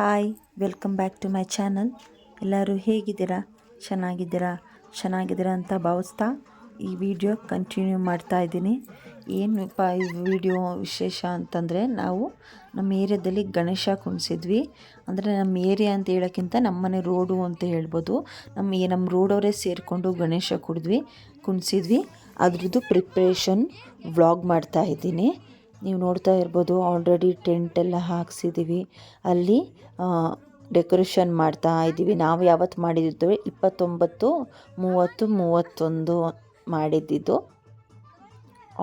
Hi, welcome back to my channel. ಎಲ್ಲರೂ ಹೇಗಿದ್ದೀರಾ? ಚೆನ್ನಾಗಿದ್ದೀರಾ? ಚೆನ್ನಾಗಿದ್ದೀರಾ ಅಂತ ಭಾವಿಸ್ತಾ ಈ ವಿಡಿಯೋ ಕಂಟಿನ್ಯೂ ಮಾಡ್ತಾ ಇದ್ದೀನಿ. ಏನಪ್ಪ ಈ ವಿಡಿಯೋ ವಿಶೇಷ ಅಂತಂದರೆ, ನಾವು ನಮ್ಮ ಏರಿಯಾದಲ್ಲಿ ಗಣೇಶ ಕುಣಿಸಿದ್ವಿ. ಅಂದರೆ ನಮ್ಮ ಏರಿಯಾ ಅಂತ ಹೇಳೋಕ್ಕಿಂತ ನಮ್ಮನೆ ರೋಡು ಅಂತ ಹೇಳ್ಬೋದು. ನಮ್ಮ ನಮ್ಮ ರೋಡವರೇ ಸೇರಿಕೊಂಡು ಗಣೇಶ ಕುಡಿದ್ವಿ, ಕುಣಿಸಿದ್ವಿ. ಅದ್ರದ್ದು ಪ್ರಿಪ್ರೇಷನ್ ವ್ಲಾಗ್ ಮಾಡ್ತಾ ಇದ್ದೀನಿ. ನೀವು ನೋಡ್ತಾ ಇರ್ಬೋದು ಆಲ್ರೆಡಿ ಟೆಂಟ್ ಎಲ್ಲ ಹಾಕ್ಸಿದ್ದೀವಿ ಅಲ್ಲಿ ಡೆಕೋರೇಷನ್ ಮಾಡ್ತಾ ಇದ್ದೀವಿ ನಾವು ಯಾವತ್ತು ಮಾಡಿದ್ದು ಇಪ್ಪತ್ತೊಂಬತ್ತು, ಮೂವತ್ತು, ಮೂವತ್ತೊಂದು ಮಾಡಿದ್ದಿದ್ದು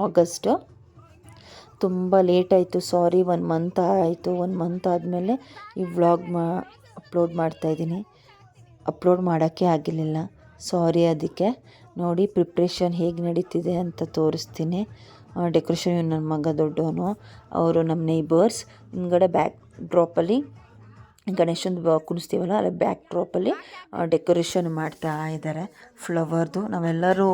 ಆಗಸ್ಟು ತುಂಬ ಲೇಟ್ ಆಯಿತು. ಸಾರಿ ಒನ್ ಮಂತ್ ಆಯಿತು. ಒನ್ ಮಂತ್ ಆದಮೇಲೆ ಈ ವ್ಲಾಗ್ ಮಾ ಅಪ್ಲೋಡ್ ಮಾಡ್ತಾಯಿದ್ದೀನಿ ಅಪ್ಲೋಡ್ ಮಾಡೋಕ್ಕೆ ಆಗಿರಲಿಲ್ಲ. ಸಾರಿ ಅದಕ್ಕೆ. ನೋಡಿ ಪ್ರಿಪ್ರೇಷನ್ ಹೇಗೆ ನಡೀತಿದೆ ಅಂತ ತೋರಿಸ್ತೀನಿ. ಡೆಕೋರೇಷನ್ ನನ್ನ ಮಗ ದೊಡ್ಡವನು. ಅವರು ನಮ್ಮ ನೇಬರ್ಸ್ ಹಿಂದ್ಗಡೆ ಬ್ಯಾಕ್ ಡ್ರಾಪಲ್ಲಿ ಗಣೇಶನ ಕುಣಿಸ್ತೀವಲ್ಲ, ಅಲ್ಲಿ ಬ್ಯಾಕ್ ಡ್ರಾಪಲ್ಲಿ ಡೆಕೋರೇಷನ್ ಮಾಡ್ತಾ ಇದ್ದಾರೆ ಫ್ಲವರ್ದು ನಾವೆಲ್ಲರೂ,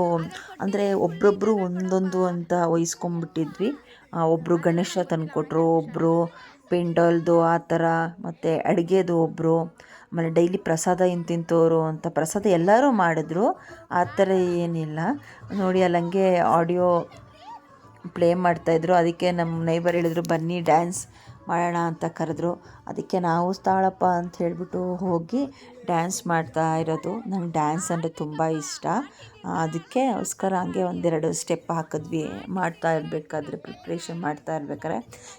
ಅಂದರೆ ಒಬ್ಬೊಬ್ಬರು ಒಂದೊಂದು ಅಂತ ವಹಿಸ್ಕೊಂಬಿಟ್ಟಿದ್ವಿ ಒಬ್ಬರು ಗಣೇಶ ತಂದುಕೊಟ್ರು ಒಬ್ಬರು ಪೆಂಡಲ್ದು ಆ ಥರ, ಮತ್ತು ಅಡುಗೆದು ಒಬ್ಬರು ಆಮೇಲೆ ಡೈಲಿ ಪ್ರಸಾದ ಇಂತಿಂತವರು ಅಂತ ಪ್ರಸಾದ ಎಲ್ಲರೂ ಮಾಡಿದ್ರು. ಆ ಥರ ಏನಿಲ್ಲ. ನೋಡಿ, ಅಲ್ಲಂಗೆ ಆಡಿಯೋ ಪ್ಲೇ ಮಾಡ್ತಾಯಿದ್ರು ಅದಕ್ಕೆ ನಮ್ಮ ನೈಬರ್ ಹೇಳಿದ್ರು ಬನ್ನಿ ಡ್ಯಾನ್ಸ್ ಮಾಡೋಣ ಅಂತ ಕರೆದ್ರು. ಅದಕ್ಕೆ ನಾವು ತಾಳಪ್ಪ ಅಂತ ಹೇಳಿಬಿಟ್ಟು ಹೋಗಿ ಡ್ಯಾನ್ಸ್ ಮಾಡ್ತಾ ಇರೋದು. ನಂಗೆ ಡ್ಯಾನ್ಸ್ ಅಂದರೆ ತುಂಬ ಇಷ್ಟ. ಅದಕ್ಕೆ ಅದಕ್ಕೋಸ್ಕರ ಹಂಗೆ ಒಂದೆರಡು ಸ್ಟೆಪ್ ಹಾಕಿದ್ವಿ. ಮಾಡ್ತಾ ಇರಬೇಕಾದ್ರೆ ಪ್ರಿಪ್ರೇಷನ್ ಮಾಡ್ತಾ ಇರ್ಬೇಕಾರೆ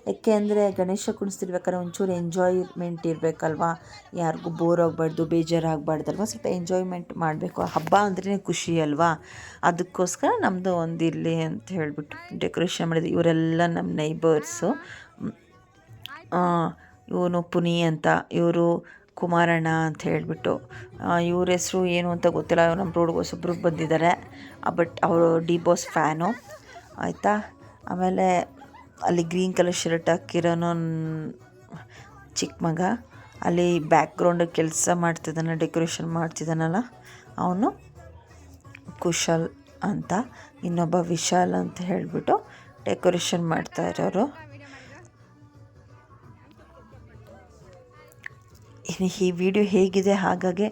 ಯಾಕೆ ಅಂದರೆ ಗಣೇಶ ಕುಣಿಸ್ತಿರ್ಬೇಕಾದ್ರೆ ಒಂಚೂರು ಎಂಜಾಯ್ಮೆಂಟ್ ಇರಬೇಕಲ್ವಾ? ಯಾರಿಗೂ ಬೋರ್ ಆಗಬಾರ್ದು, ಬೇಜಾರಾಗಬಾರ್ದಲ್ವ? ಸ್ವಲ್ಪ ಎಂಜಾಯ್ಮೆಂಟ್ ಮಾಡಬೇಕು. ಹಬ್ಬ ಅಂದ್ರೇ ಖುಷಿ ಅಲ್ವಾ? ಅದಕ್ಕೋಸ್ಕರ ನಮ್ಮದು ಒಂದು ಇರಲಿ ಅಂತ ಹೇಳಿಬಿಟ್ಟು ಡೆಕೋರೇಷನ್ ಮಾಡಿದ್ವಿ. ಇವರೆಲ್ಲ ನಮ್ಮ ನೈಬರ್ಸು ಇವನು ಪುನಿ ಅಂತ, ಇವರು ಕುಮಾರಣ್ಣ ಅಂತ ಹೇಳಿಬಿಟ್ಟು ಇವ್ರ ಹೆಸರು ಏನು ಅಂತ ಗೊತ್ತಿಲ್ಲ ನಮ್ಮ ರೋಡ್ಗೆ ಹೊಸಬ್ರು ಬಂದಿದ್ದಾರೆ ಬಟ್ ಅವರು ಡಿ ಬಾಸ್ ಫ್ಯಾನು, ಆಯಿತಾ? ಆಮೇಲೆ ಅಲ್ಲಿ ಗ್ರೀನ್ ಕಲರ್ ಶರ್ಟ್ ಹಾಕಿರೋನು ಚಿಕ್ಕ ಮಗ, ಅಲ್ಲಿ ಬ್ಯಾಕ್ಗ್ರೌಂಡ್ ಕೆಲಸ ಮಾಡ್ತಿದ್ದಾನೆ ಡೆಕೋರೇಷನ್ ಮಾಡ್ತಿದ್ದಾನಲ್ಲ, ಅವನು ಕುಶಲ್ ಅಂತ, ಇನ್ನೊಬ್ಬ ವಿಶಾಲ್ ಅಂತ ಹೇಳಿಬಿಟ್ಟು ಡೆಕೋರೇಷನ್ ಮಾಡ್ತಾ ಇರೋರು. ಈ ವಿಡಿಯೋ ಹೇಗಿದೆ ಹಾಗಾಗಿ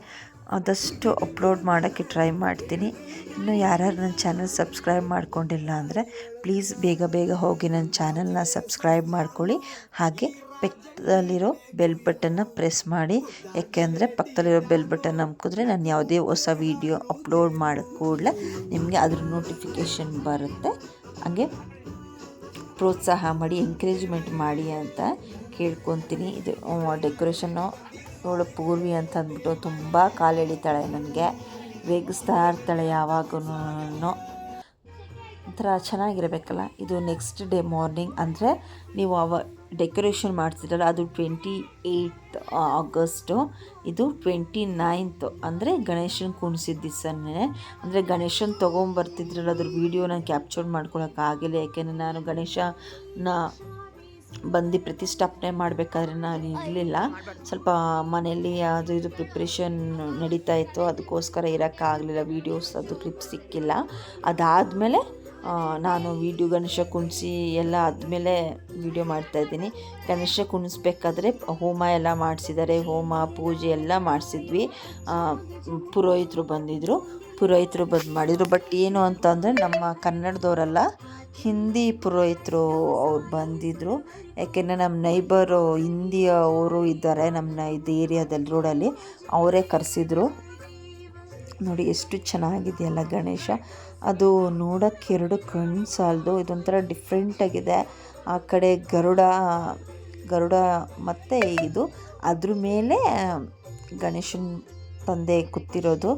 ಆದಷ್ಟು ಅಪ್ಲೋಡ್ ಮಾಡೋಕ್ಕೆ ಟ್ರೈ ಮಾಡ್ತೀನಿ. ಇನ್ನು ಯಾರ್ಯಾರು ನನ್ನ ಚಾನಲ್ ಸಬ್ಸ್ಕ್ರೈಬ್ ಮಾಡ್ಕೊಂಡಿಲ್ಲ ಅಂದರೆ ಪ್ಲೀಸ್ ಬೇಗ ಬೇಗ ಹೋಗಿ ನನ್ನ ಚಾನಲ್ನ ಸಬ್ಸ್ಕ್ರೈಬ್ ಮಾಡ್ಕೊಳ್ಳಿ. ಹಾಗೆ ಪಕ್ಕದಲ್ಲಿರೋ ಬೆಲ್ ಬಟನ್ನ ಪ್ರೆಸ್ ಮಾಡಿ. ಯಾಕೆಂದರೆ ಪಕ್ಕದಲ್ಲಿರೋ ಬೆಲ್ ಬಟನ್ ನಂಬಿದ್ರೆ ನಾನು ಯಾವುದೇ ಹೊಸ ವೀಡಿಯೋ ಅಪ್ಲೋಡ್ ಮಾಡಿದ ಕೂಡಲೇ ನಿಮಗೆ ಅದ್ರ ನೋಟಿಫಿಕೇಷನ್ ಬರುತ್ತೆ. ಹಾಗೆ ಪ್ರೋತ್ಸಾಹ ಮಾಡಿ ಎಂಕರೇಜ್ಮೆಂಟ್ ಮಾಡಿ ಅಂತ ಕೇಳ್ಕೊತೀನಿ. ಇದು ಡೆಕೋರೇಷನ್ನು ಇವಳು ಪೂರ್ವಿ ಅಂತ ಅಂದ್ಬಿಟ್ಟು ತುಂಬ ಕಾಲು ಎಳಿತಾಳೆ ನನಗೆ. ರೇಗಿಸ್ತಾ ಇರ್ತಾಳೆ ಯಾವಾಗೂ ಒಂಥರ ಚೆನ್ನಾಗಿರಬೇಕಲ್ಲ. ಇದು ನೆಕ್ಸ್ಟ್ ಡೇ ಮಾರ್ನಿಂಗ್ ಅಂದರೆ ನೀವು ಅವ ಡೆಕೋರೇಷನ್ ಮಾಡ್ತಿರಲ್ಲ, ಅದು ಟ್ವೆಂಟಿ ಏಯ್ಟ್ ಆಗಸ್ಟು ಇದು ಟ್ವೆಂಟಿ ನೈನ್ತ್ ಅಂದರೆ ಗಣೇಶನ ಕುಣಿಸಿದ ದಿವಸನೇ. ಅಂದರೆ ಗಣೇಶನ ತೊಗೊಂಬರ್ತಿದ್ರಲ್ಲ ಅದ್ರ ವೀಡಿಯೋ ನಾನು ಕ್ಯಾಪ್ಚರ್ ಮಾಡ್ಕೊಳಕ್ಕಾಗಿಲ್ಲ ಯಾಕೆಂದರೆ ನಾನು ಗಣೇಶನ ಬಂದು ಪ್ರತಿಷ್ಠಾಪನೆ ಮಾಡಬೇಕಾದ್ರೆ ನಾನು ಇರಲಿಲ್ಲ. ಸ್ವಲ್ಪ ಮನೆಯಲ್ಲಿ ಅದು ಇದು ಪ್ರಿಪ್ರೇಷನ್ ನಡೀತಾ ಇತ್ತು. ಅದಕ್ಕೋಸ್ಕರ ಇರೋಕ್ಕಾಗಲಿಲ್ಲ ವೀಡಿಯೋಸ್ ಅದು ಕ್ಲಿಪ್ ಸಿಕ್ಕಿಲ್ಲ. ಅದಾದಮೇಲೆ ನಾನು ವೀಡಿಯೋ ಗಣೇಶ ಕುಣಿಸಿ ಎಲ್ಲ ಆದಮೇಲೆ ವೀಡಿಯೋ ಮಾಡ್ತಾಯಿದ್ದೀನಿ ಗಣೇಶ ಕುಣಿಸ್ಬೇಕಾದ್ರೆ ಹೋಮ ಎಲ್ಲ ಮಾಡಿಸಿದ್ದಾರೆ. ಹೋಮ, ಪೂಜೆ ಎಲ್ಲ ಮಾಡಿಸಿದ್ವಿ. ಪುರೋಹಿತರು ಬಂದಿದ್ದರು ಪುರೋಹಿತರು ಬಂದು ಮಾಡಿದರು. ಬಟ್ ಏನು ಅಂತಂದರೆ ನಮ್ಮ ಕನ್ನಡದವರಲ್ಲ ಹಿಂದಿ ಪುರೋಹಿತರು ಅವ್ರು ಬಂದಿದ್ದರು ಯಾಕೆಂದರೆ ನಮ್ಮ ನೈಬರು ಹಿಂದಿ ಅವರು ಇದ್ದಾರೆ ನಮ್ಮ ಇದು ಏರಿಯಾದಲ್ಲಿ ರೋಡಲ್ಲಿ ಅವರೇ ಕರೆಸಿದ್ರು. ನೋಡಿ, ಎಷ್ಟು ಚೆನ್ನಾಗಿದೆಯಲ್ಲ ಗಣೇಶ. ಅದು ನೋಡೋಕ್ಕೆ ಎರಡು ಕಣ್ಣು ಸಾಲದು ಇದೊಂಥರ ಡಿಫ್ರೆಂಟಾಗಿದೆ ಆ ಕಡೆ ಗರುಡ ಗರುಡ ಮತ್ತು ಇದು. ಅದ್ರ ಮೇಲೆ ಗಣೇಶನ ತಂದೆ ಕೂತಿರೋದು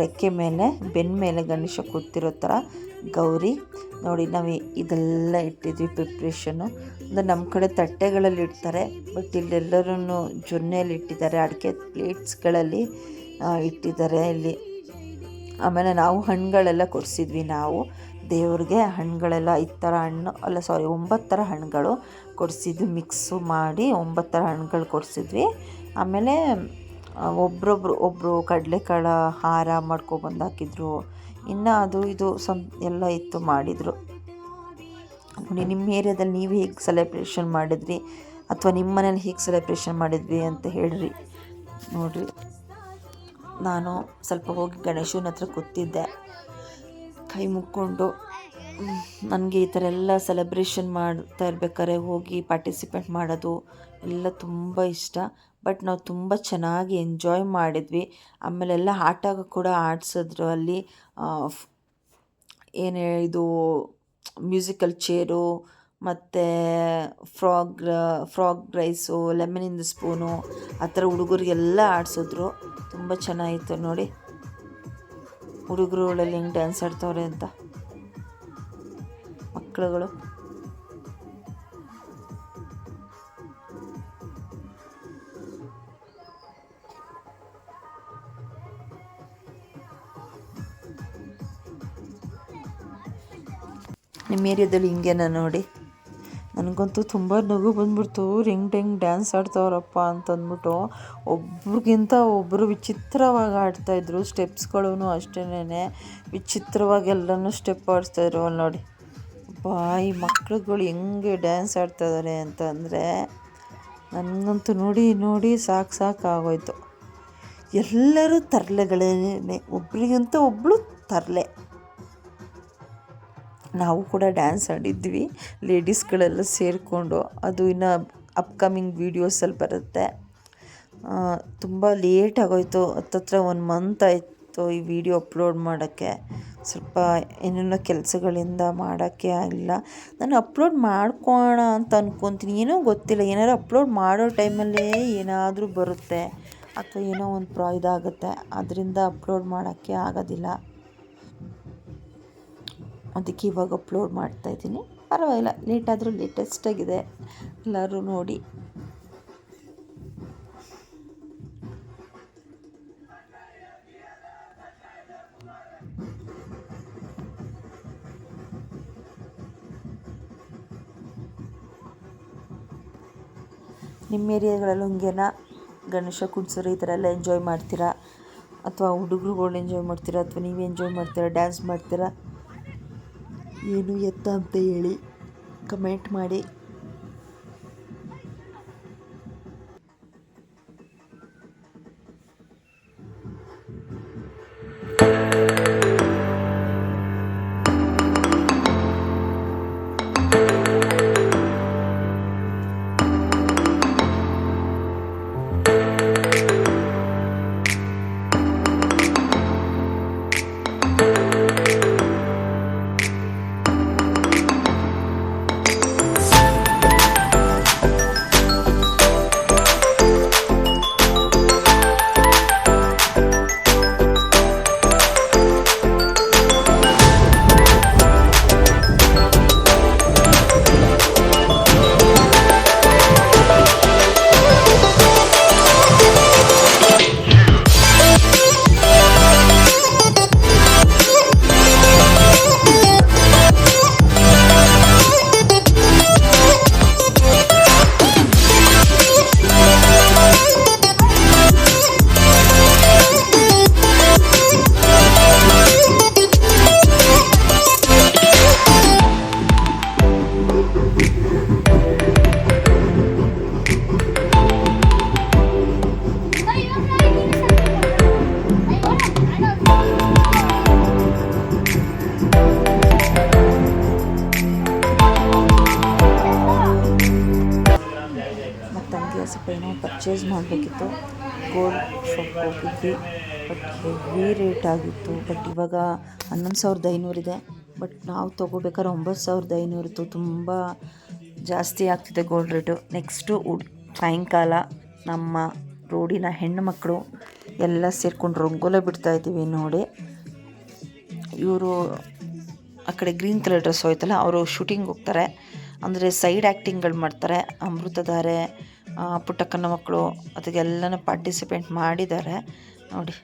ರೆಕ್ಕೆ ಮೇಲೆ ಬೆನ್ನ ಮೇಲೆ ಗಣೇಶ ಕೂತಿರೋ ಥರ ಗೌರಿ, ನೋಡಿ ನಾವು ಇದೆಲ್ಲ ಇಟ್ಟಿದ್ವಿ ಪ್ರಿಪ್ರೇಷನ್ನು ಅಂದರೆ ನಮ್ಮ ಕಡೆ ತಟ್ಟೆಗಳಲ್ಲಿ ಇಡ್ತಾರೆ ಬಟ್ ಇಲ್ಲೆಲ್ಲರೂ ಜೊನ್ನೆಯಲ್ಲಿ ಇಟ್ಟಿದ್ದಾರೆ, ಅಡಿಕೆ ಪ್ಲೇಟ್ಸ್ಗಳಲ್ಲಿ ಇಟ್ಟಿದ್ದಾರೆ ಇಲ್ಲಿ. ಆಮೇಲೆ ನಾವು ಹಣ್ಣುಗಳೆಲ್ಲ ಕೊಡಿಸಿದ್ವಿ ನಾವು. ದೇವ್ರಿಗೆ ಹಣ್ಣುಗಳೆಲ್ಲ ಐದು ಥರ ಹಣ್ಣು, ಅಲ್ಲ ಸಾರಿ ಒಂಬತ್ತು ಥರ ಹಣ್ಣುಗಳು ಕೊಡಿಸಿದ್ವಿ ಮಿಕ್ಸು ಮಾಡಿ ಒಂಬತ್ತು ಥರ ಹಣ್ಣುಗಳು ಕೊಡಿಸಿದ್ವಿ. ಆಮೇಲೆ ಒಬ್ರೊಬ್ರು ಒಬ್ಬರು ಕಡಲೆಕಾಳು ಹಾರ ಮಾಡ್ಕೊಬಂದು ಹಾಕಿದ್ರು ಇನ್ನು ಅದು, ಇದು ಸಮ್ ಎಲ್ಲ ಇತ್ತು ಮಾಡಿದರು. ನೋಡಿ, ನಿಮ್ಮ ಏರಿಯಾದಲ್ಲಿ ನೀವು ಹೇಗೆ ಸೆಲೆಬ್ರೇಷನ್ ಮಾಡಿದ್ರಿ? ಅಥವಾ ನಿಮ್ಮ ಮನೇಲಿ ಹೇಗೆ ಸೆಲೆಬ್ರೇಷನ್ ಮಾಡಿದ್ವಿ ಅಂತ ಹೇಳ್ರಿ. ನೋಡಿರಿ. ನಾನು ಸ್ವಲ್ಪ ಹೋಗಿ ಗಣೇಶನ ಹತ್ರ ಕೂತಿದ್ದೆ. ಕೈ ಮುಕ್ಕೊಂಡು ನನಗೆ ಈ ಥರ ಎಲ್ಲ ಸೆಲೆಬ್ರೇಷನ್ ಮಾಡ್ತಾ ಇರ್ಬೇಕಾದ್ರೆ ಹೋಗಿ ಪಾರ್ಟಿಸಿಪೇಟ್ ಮಾಡೋದು ಎಲ್ಲ ತುಂಬ ಇಷ್ಟ. ಬಟ್ ನಾವು ತುಂಬ ಚೆನ್ನಾಗಿ ಎಂಜಾಯ್ ಮಾಡಿದ್ವಿ. ಆಮೇಲೆಲ್ಲ ಆಟ ಕೂಡ ಆಡಿಸಿದ್ರು. ಅಲ್ಲಿ ಏನು ಇದು ಮ್ಯೂಸಿಕಲ್ ಚೇರು ಮತ್ತು ಫ್ರಾಗ್ ಫ್ರಾಗ್ ರೈಸು, ಲೆಮನಿಂದ ಸ್ಪೂನು, ಆ ಥರ ಹುಡುಗರಿಗೆಲ್ಲ ಆಡಿಸಿದ್ರು. ತುಂಬ ಚೆನ್ನಾಗಿತ್ತು ನೋಡಿ. ಹುಡುಗರುಗಳಲ್ಲಿ ಹೆಂಗೆ ಡ್ಯಾನ್ಸ್ ಆಡ್ತವ್ರೆ ಅಂತ. ಮಕ್ಕಳುಗಳು. ನಿಮ್ಮ ಏರಿಯಾದಲ್ಲಿ ಹಿಂಗೇನ ನೋಡಿ. ನನಗಂತೂ ತುಂಬ ನಗು ಬಂದ್ಬಿಡ್ತು. ರಿಂಗ್ ಟೆಂಗ್ ಡ್ಯಾನ್ಸ್ ಆಡ್ತಾವ್ರಪ್ಪ ಅಂತಂದ್ಬಿಟ್ಟು ಒಬ್ರಿಗಿಂತ ಒಬ್ಬರು ವಿಚಿತ್ರವಾಗಿ ಆಡ್ತಾಯಿದ್ರು ಸ್ಟೆಪ್ಸ್ಗಳೂ ಅಷ್ಟೇನೆ ವಿಚಿತ್ರವಾಗಿ ಎಲ್ಲನೂ ಸ್ಟೆಪ್ ಆಡಿಸ್ತಾಯಿದ್ರು ಅಲ್ಲಿ ನೋಡಿ. ಬಾಯಿ ಮಕ್ಳುಗಳು ಹೆಂಗೆ ಡ್ಯಾನ್ಸ್ ಆಡ್ತಾಯಿದ್ದಾರೆ ಅಂತಂದರೆ ನನಗಂತೂ ನೋಡಿ ನೋಡಿ ಸಾಕು ಸಾಕಾಗೋಯ್ತು ಎಲ್ಲರೂ ತರಲೆಗಳೇ ಒಬ್ರಿಗಿಂತ ಒಬ್ಬಳು ತರಲೆ. ನಾವು ಕೂಡ ಡ್ಯಾನ್ಸ್ ಆಡಿದ್ವಿ. ಲೇಡೀಸ್ಗಳೆಲ್ಲ ಸೇರಿಕೊಂಡು ಅದು ಇನ್ನು ಅಪ್ಕಮಿಂಗ್ ವೀಡಿಯೋಸಲ್ಲಿ ಬರುತ್ತೆ. ತುಂಬ ಲೇಟ್ ಆಗೋಯ್ತು. ಹತ್ತತ್ರ ಒಂದು ಮಂತ್ ಆಯಿತು ಈ ವಿಡಿಯೋ ಅಪ್ಲೋಡ್ ಮಾಡೋಕ್ಕೆ. ಸ್ವಲ್ಪ ಏನೇನೋ ಕೆಲಸಗಳಿಂದ ಮಾಡೋಕ್ಕೆ ಆಗಿಲ್ಲ. ನಾನು ಅಪ್ಲೋಡ್ ಮಾಡ್ಕೋಣ ಅಂತ ಅಂದ್ಕೊತೀನಿ ಏನೋ ಗೊತ್ತಿಲ್ಲ. ಏನಾರು ಅಪ್ಲೋಡ್ ಮಾಡೋ ಟೈಮಲ್ಲೇ ಏನಾದರೂ ಬರುತ್ತೆ. ಅಥವಾ ಏನೋ ಒಂದು ಪ್ರಾ ಇದಾಗುತ್ತೆ. ಅದರಿಂದ ಅಪ್ಲೋಡ್ ಮಾಡೋಕ್ಕೆ ಆಗೋದಿಲ್ಲ. ಅದಕ್ಕೆ ಇವಾಗ ಅಪ್ಲೋಡ್ ಮಾಡ್ತಾಯಿದ್ದೀನಿ ಪರವಾಗಿಲ್ಲ ಲೇಟಾದರೂ ಲೇಟೆಸ್ಟಾಗಿದೆ ಎಲ್ಲರೂ ನೋಡಿ. ನಿಮ್ಮ ಏರಿಯಾಗಳಲ್ಲಿ ಹಂಗೇನ? ಗಣೇಶ, ಕುಡ್ಸೋರು ಈ ಥರ ಎಲ್ಲ ಎಂಜಾಯ್ ಮಾಡ್ತೀರಾ? ಅಥವಾ ಹುಡುಗರುಗಳು ಎಂಜಾಯ್ ಮಾಡ್ತೀರಾ? ಅಥವಾ ನೀವು ಎಂಜಾಯ್ ಮಾಡ್ತೀರಾ? ಡ್ಯಾನ್ಸ್ ಮಾಡ್ತೀರಾ? ಏನು ಎತ್ತ ಅಂತ ಹೇಳಿ ಕಮೆಂಟ್ ಮಾಡಿ. ಮಾಡಬೇಕಿತ್ತು. ಗೋಲ್ಡ್ ಶಾಪ್ ಹೋಗಿದ್ವಿ. ಬಟ್ ಹೆವಿ ರೇಟ್ ಆಗಿತ್ತು. ಬಟ್ ಇವಾಗ ಹನ್ನೊಂದು ಸಾವಿರದ ಐನೂರಿದೆ ಬಟ್ ನಾವು ತೊಗೋಬೇಕಾದ್ರೆ ಒಂಬತ್ತು ಸಾವಿರದ ಐನೂರಿತ್ತು ತುಂಬ ಜಾಸ್ತಿ ಆಗ್ತಿದೆ ಗೋಲ್ಡ್ ರೇಟು ನೆಕ್ಸ್ಟು ಸಾಯಂಕಾಲ ನಮ್ಮ ರೋಡಿನ ಹೆಣ್ಣು ಮಕ್ಕಳು ಎಲ್ಲ ಸೇರಿಕೊಂಡು ರಂಗೋಲೆ ಬಿಡ್ತಾ ಇದ್ದೀವಿ ನೋಡಿ. ಇವರು ಆ ಕಡೆ ಗ್ರೀನ್ ಕಲರ್ ಡ್ರೆಸ್ ಹೋಯ್ತಲ್ಲ, ಅವರು ಶೂಟಿಂಗ್ ಹೋಗ್ತಾರೆ. ಅಂದರೆ ಸೈಡ್ ಆ್ಯಕ್ಟಿಂಗ್ಗಳು ಮಾಡ್ತಾರೆ. ಅಮೃತಧಾರೆ ಪುಟ್ಟಕ್ಕನ ಮಕ್ಕಳು ಅದಕ್ಕೆಲ್ಲನೂ ಪಾರ್ಟಿಸಿಪೇಟ್ ಮಾಡಿದ್ದಾರೆ. ನೋಡಿ,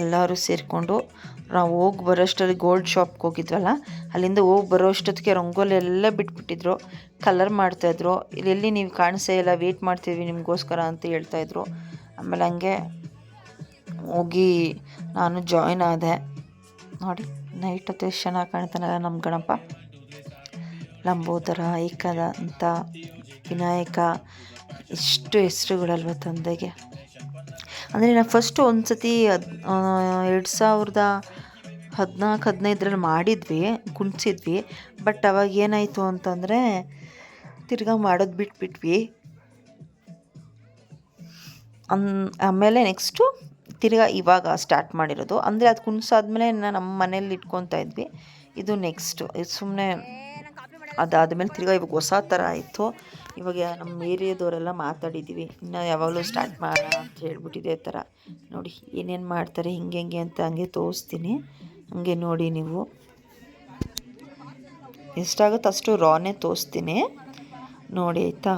ಎಲ್ಲರೂ ಸೇರಿಕೊಂಡು ನಾವು ಹೋಗಿ ಬರೋಷ್ಟರಲ್ಲಿ ಗೋಲ್ಡ್ ಶಾಪ್ಗೆ ಹೋಗಿದ್ವಲ್ಲ, ಅಲ್ಲಿಂದ ಹೋಗಿ ಬರೋ ಅಷ್ಟೊತ್ತಿಗೆ ರಂಗೋಲಿ ಎಲ್ಲ ಬಿಟ್ಬಿಟ್ಟಿದ್ರು. ಕಲರ್ ಮಾಡ್ತಾಯಿದ್ರು. ಇಲ್ಲಿ, ಎಲ್ಲಿ ನೀವು ಕಾಣಿಸೇ ಇಲ್ಲ ವೆಯ್ಟ್ ಮಾಡ್ತಿದ್ವಿ ನಿಮಗೋಸ್ಕರ ಅಂತ ಹೇಳ್ತಾಯಿದ್ರು. ಆಮೇಲೆ ಹಂಗೆ ಹೋಗಿ ನಾನು ಜಾಯ್ನ್ ಆದೆ. ನೋಡಿ ನೈಟ್ ಹೊತ್ತು ಎಷ್ಟು ಚೆನ್ನಾಗಿ ಕಾಣ್ತಾನಲ್ಲ ನಮ್ಮ ಗಣಪ. ಲಂಬೋದರ, ಏಕದಂತ, ವಿನಾಯಕ ಇಷ್ಟು ಹೆಸ್ರುಗಳಲ್ವ ತಂದೆಗೆ. ಅಂದರೆ ನಾನು ಫಸ್ಟು ಒಂದು ಸತಿ ಎರಡು ಸಾವಿರದ ಹದಿನಾಲ್ಕು, ಹದಿನೈದರಲ್ಲಿ ಮಾಡಿದ್ವಿ ಕುಣಿಸಿದ್ವಿ ಬಟ್ ಅವಾಗ ಏನಾಯಿತು ಅಂತಂದರೆ ತಿರ್ಗಾ ಮಾಡೋದು ಬಿಟ್ಬಿಟ್ವಿ. ಅನ್, ಆಮೇಲೆ ನೆಕ್ಸ್ಟು ತಿರ್ಗಾ ಇವಾಗ ಸ್ಟಾರ್ಟ್ ಮಾಡಿರೋದು. ಅಂದರೆ ಅದು ಕುಣಿಸಾದ್ಮೇಲೆ ನಮ್ಮ ಮನೇಲಿ ಇಟ್ಕೊತಾ ಇದ್ವಿ. ಇದು ನೆಕ್ಸ್ಟು ಇದು ಸುಮ್ಮನೆ ಅದಾದಮೇಲೆ ತಿರ್ಗಾ ಇವಾಗ ಹೊಸ ಥರ ಆಯಿತು. ಇವಾಗ ನಮ್ಮ ಏರಿಯಾದವರೆಲ್ಲ ಮಾತಾಡಿದ್ದೀವಿ ಇನ್ನು ಯಾವಾಗಲೂ ಸ್ಟಾರ್ಟ್ ಮಾಡೋಣ ಅಂತ ಹೇಳ್ಬಿಟ್ಟಿದೆ ಥರ ನೋಡಿ, ಏನೇನು ಮಾಡ್ತಾರೆ, ಹಿಂಗೆ ಹೆಂಗೆ ಅಂತ ಹಂಗೆ ತೋರಿಸ್ತೀನಿ. ಹಂಗೆ ನೋಡಿ ನೀವು. ಎಷ್ಟಾಗುತ್ತೋ ಅಷ್ಟು ರಾನೇ ತೋರಿಸ್ತೀನಿ. ನೋಡಿ, ಆಯಿತಾ?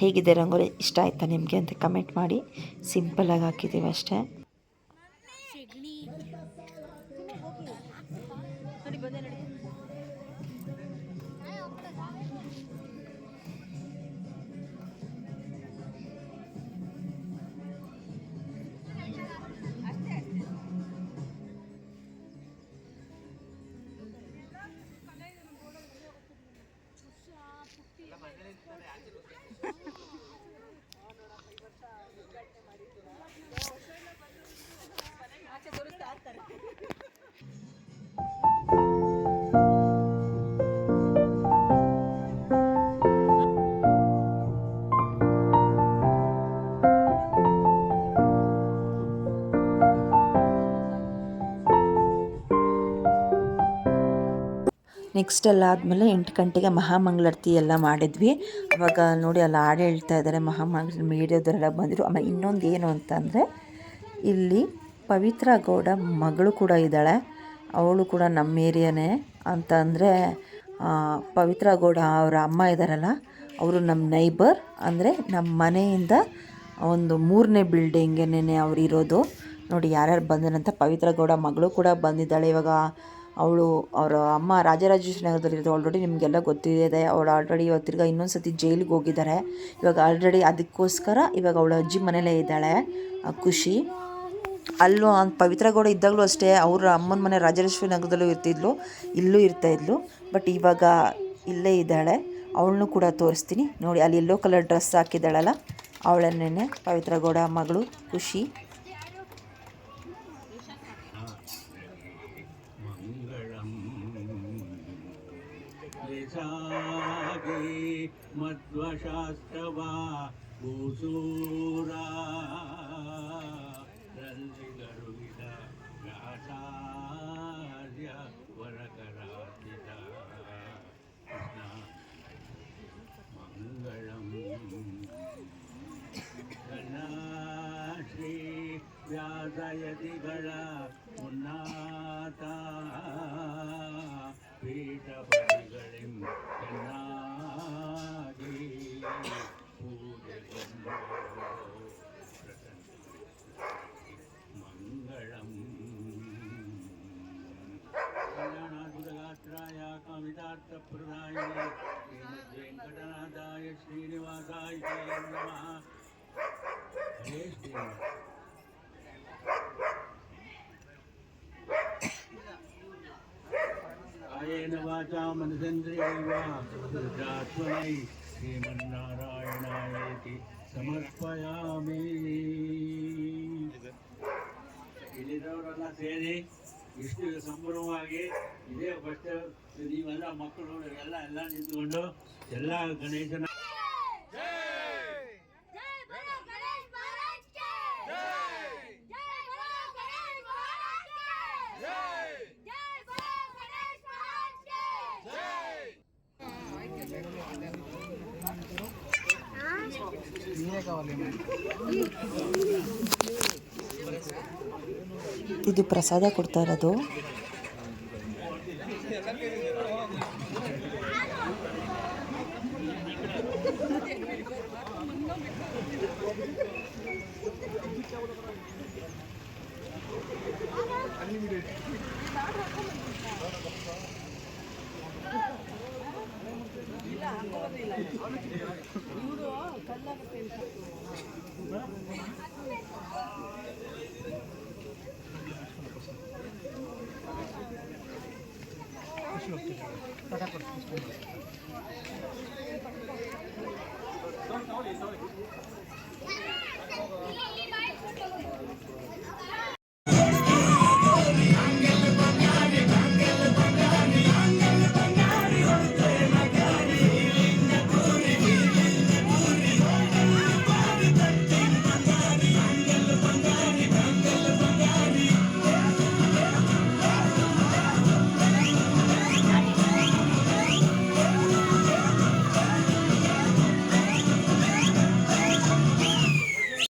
ಹೇಗಿದೆ ರಂಗೋಲಿ? ಇಷ್ಟ ಆಯಿತಾ ನಿಮಗೆ ಅಂತ ಕಮೆಂಟ್ ಮಾಡಿ. ಸಿಂಪಲಾಗಿ ಹಾಕಿದ್ದೀವಿ ಅಷ್ಟೇ. ನೆಕ್ಸ್ಟ್ ಎಲ್ಲ ಆದಮೇಲೆ ಎಂಟು ಗಂಟೆಗೆ ಮಹಾಮಂಗಳಾರತಿ ಎಲ್ಲ ಮಾಡಿದ್ವಿ. ಅವಾಗ ನೋಡಿ ಅಲ್ಲಿ ಹಾಡು ಹೇಳ್ತಾ ಇದ್ದಾರೆ. ಮಹಾಮಂಗಳ ಮೀಡಿಯಾದವರೆಲ್ಲ ಬಂದರು ಆಮೇಲೆ ಇನ್ನೊಂದು ಏನು ಅಂತಂದರೆ, ಇಲ್ಲಿ ಪವಿತ್ರ ಗೌಡ ಮಗಳು ಕೂಡ ಇದ್ದಾಳೆ. ಅವಳು ಕೂಡ ನಮ್ಮ ಏರಿಯಾನೇ. ಅಂತ ಅಂದರೆ ಪವಿತ್ರ ಗೌಡ ಅವರ ಅಮ್ಮ ಇದ್ದಾರಲ್ಲ, ಅವರು ನಮ್ಮ ನೈಬರ್ ಅಂದರೆ ನಮ್ಮ ಮನೆಯಿಂದ ಒಂದು ಮೂರನೇ ಬಿಲ್ಡಿಂಗೇನೆ ಅವ್ರು ಇರೋದು. ನೋಡಿ ಯಾರ್ಯಾರು ಬಂದರಂತ ಪವಿತ್ರ ಗೌಡ ಮಗಳು ಕೂಡ ಬಂದಿದ್ದಾಳೆ. ಇವಾಗ ಅವಳು ಅವರ ಅಮ್ಮ ರಾಜರಾಜೇಶ್ವರಿ ನಗರದಲ್ಲಿರೋದು ಆಲ್ರೆಡಿ ನಿಮಗೆಲ್ಲ ಗೊತ್ತಿದೆ. ಅವಳು ಆಲ್ರೆಡಿ ಇವಾಗ ತಿರ್ಗಿ ಇನ್ನೊಂದು ಸತಿ ಜೈಲಿಗೆ ಹೋಗಿದ್ದಾರೆ. ಇವಾಗ ಆಲ್ರೆಡಿ ಅದಕ್ಕೋಸ್ಕರ ಇವಾಗ ಅವಳ ಅಜ್ಜಿ ಮನೇಲೇ ಇದ್ದಾಳೆ ಖುಷಿ. ಅಲ್ಲೂ ಪವಿತ್ರ ಗೌಡ ಇದ್ದಾಗಲೂ ಅಷ್ಟೇ ಅವರ ಅಮ್ಮನ ಮನೆ ರಾಜರಾಜೇಶ್ವರಿ ನಗರದಲ್ಲೂ ಇರ್ತಿದ್ಲು, ಇಲ್ಲೂ ಇರ್ತಾಯಿದ್ಲು ಬಟ್ ಇವಾಗ ಇಲ್ಲೇ ಇದ್ದಾಳೆ. ಅವಳನ್ನು ಕೂಡ ತೋರಿಸ್ತೀನಿ. ನೋಡಿ, ಅಲ್ಲಿ ಎಲ್ಲೋ ಕಲರ್ ಡ್ರೆಸ್ ಹಾಕಿದ್ದಾಳಲ್ಲ ಅವಳನ್ನೇ ಪವಿತ್ರ ಗೌಡ ಮಗಳು, ಖುಷಿ. जागे मध्वशास्त्रवा भूसूरा। रन्दिगरुविद गाचार्य वरकराजिता। मङ्गलम् श्री व्यासयति गणा मुन्ना ఆయన వాచా మనసేంద్రియాత్మనై శ్రీమన్నారాయణాయతి సమర్పయామి ಇಲ್ಲಿದ್ದವರೆಲ್ಲ ಸೇರಿ ಎಷ್ಟು ಸಂಭ್ರಮವಾಗಿ ಇದೇ ಫಸ್ಟ್ ನೀವೆಲ್ಲ ಮಕ್ಕಳು ಎಲ್ಲ ಎಲ್ಲ ನಿಂತ್ಕೊಂಡು ಎಲ್ಲ ಗಣೇಶನ E né? do prasada a cortar a dor?